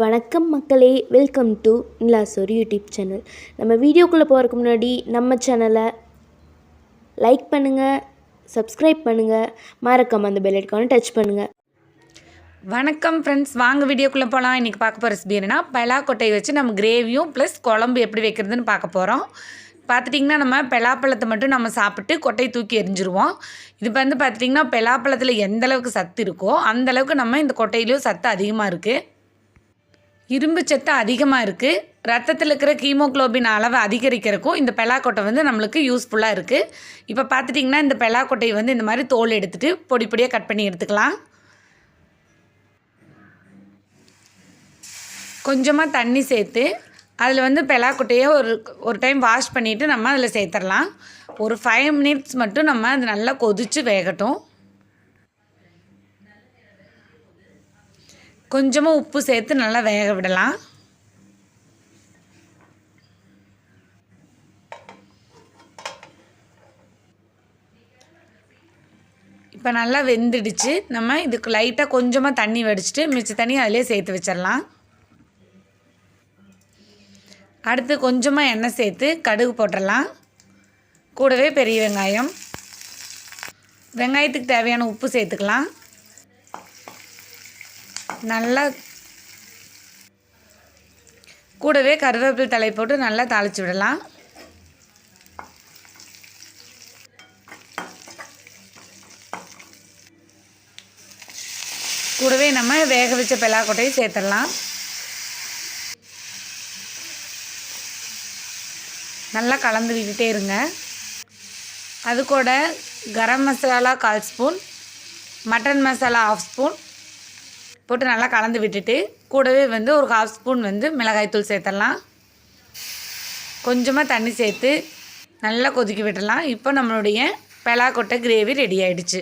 வணக்கம் மக்களே welcome to Nilasor YouTube channel நம்ம வீடியோக்குள்ளே போகிறதுக்கு முன்னாடி நம்ம சேனலை லைக் பண்ணுங்கள் சப்ஸ்கிரைப் பண்ணுங்கள் மறக்காம அந்த பெல் ஐக்கானை டச் பண்ணுங்கள் வணக்கம் ஃப்ரெண்ட்ஸ் வாங்க வீடியோக்குள்ளே போகலாம் இன்றைக்கி பார்க்க போகிற ரெசிபி என்னென்னா பலாக்கொட்டையை வச்சு நம்ம கிரேவியும் ப்ளஸ் குழம்பு எப்படி வைக்கிறதுன்னு பார்க்க போகிறோம் பார்த்துட்டிங்கன்னா நம்ம பலாப்பழத்தை மட்டும் நம்ம சாப்பிட்டு கொட்டையை தூக்கி எரிஞ்சிருவோம். இது வந்து பார்த்துட்டிங்கன்னா பலாப்பழத்தில் எந்த அளவுக்கு சத்து இருக்கோ அந்தளவுக்கு நம்ம இந்த கொட்டையிலையும் சத்து அதிகமாக இருக்குது இரும்பு சத்து அதிகமாக இருக்குது ரத்தத்தில் இருக்கிற கீமோக்ளோபின் அளவை அதிகரிக்கிறக்கும் இந்த பெலாக்கொட்டை வந்து நம்மளுக்கு யூஸ்ஃபுல்லாக இருக்குது இப்போ பார்த்துட்டிங்கன்னா இந்த பெலாக்கொட்டையை வந்து இந்த மாதிரி தோல் எடுத்துகிட்டு பொடி பொடியாக கட் பண்ணி எடுத்துக்கலாம். கொஞ்சமாக தண்ணி சேர்த்து அதில் வந்து பெலாக்கொட்டையை ஒரு ஒரு டைம் வாஷ் பண்ணிவிட்டு நம்ம அதில் சேர்த்துடலாம். ஒரு ஃபைவ் மினிட்ஸ் மட்டும் நம்ம அது நல்லா கொதித்து வேகட்டும். கொஞ்சமாக உப்பு சேர்த்து நல்லா வேக விடலாம். இப்போ நல்லா வெந்துடுச்சு. நம்ம இதுக்கு லைட்டாக கொஞ்சமாக தண்ணி வடிச்சிட்டு மிச்ச தண்ணி அதிலே சேர்த்து வச்சிடலாம். அடுத்து கொஞ்சமாக எண்ணெய் சேர்த்து கடுகு போட்டுடலாம். கூடவே பெரிய வெங்காயம். வெங்காயத்துக்கு தேவையான உப்பு சேர்த்துக்கலாம். நல்லா கூடவே கருவேப்பிலை தலை போட்டு நல்லா தாளித்து விடலாம். கூடவே நம்ம வேக வச்ச பெலாக்கொட்டையும் சேர்த்துடலாம். நல்லா கலந்து விட்டுட்டே இருங்க. அது கூட கரம் மசாலா கால் spoon mutton masala half spoon போட்டு நல்லா கலந்து விட்டுட்டு கூடவே வந்து ஒரு ஹாஃப் ஸ்பூன் வந்து மிளகாய்த்தூள் சேர்த்துடலாம். கொஞ்சமாக தண்ணி சேர்த்து நல்லா கொதிக்க விடலாம் இப்போ நம்மளுடைய பெலாக்கொட்டை கிரேவி ரெடி ஆகிடுச்சு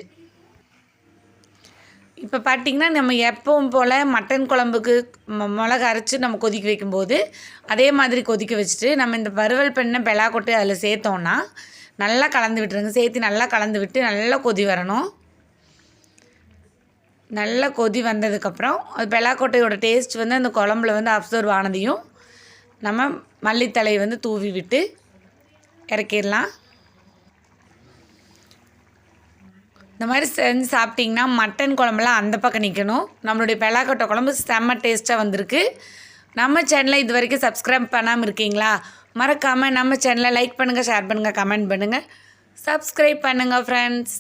இப்போ பார்த்திங்கன்னா நம்ம எப்பவும் போல் மட்டன் குழம்புக்கு ம மிளகா அரைச்சி நம்ம கொதிக்க வைக்கும்போது அதே மாதிரி கொதிக்க வச்சுட்டு நம்ம இந்த வறுவல் பண்ண பெலாக்கொட்டை அதில் சேர்த்தோன்னா நல்லா கலந்து விட்டுருங்க. சேர்த்து நல்லா கலந்து விட்டு நல்லா கொதி வரணும். நல்லா கொதி வந்ததுக்கப்புறம் அது பெலாக்கொட்டையோட டேஸ்ட் வந்து அந்த குழம்புல வந்து அப்சர்வ் ஆனதையும் நம்ம மல்லித்தலையை வந்து தூவி விட்டு இறக்கிடலாம். இந்த மாதிரி செஞ்சு சாப்பிட்டிங்கன்னா மட்டன் குழம்புலாம் அந்த பக்கம் நிற்கணும் நம்மளுடைய பெலாக்கொட்டை குழம்பு செம்ம டேஸ்ட்டாக வந்திருக்கு. நம்ம சேனலை இது வரைக்கும் சப்ஸ்கிரைப் பண்ணாமல் இருக்கீங்களா? மறக்காமல் நம்ம சேனலை லைக் பண்ணுங்கள் ஷேர் பண்ணுங்கள் கமெண்ட் பண்ணுங்கள் சப்ஸ்கிரைப் பண்ணுங்கள் ஃப்ரெண்ட்ஸ்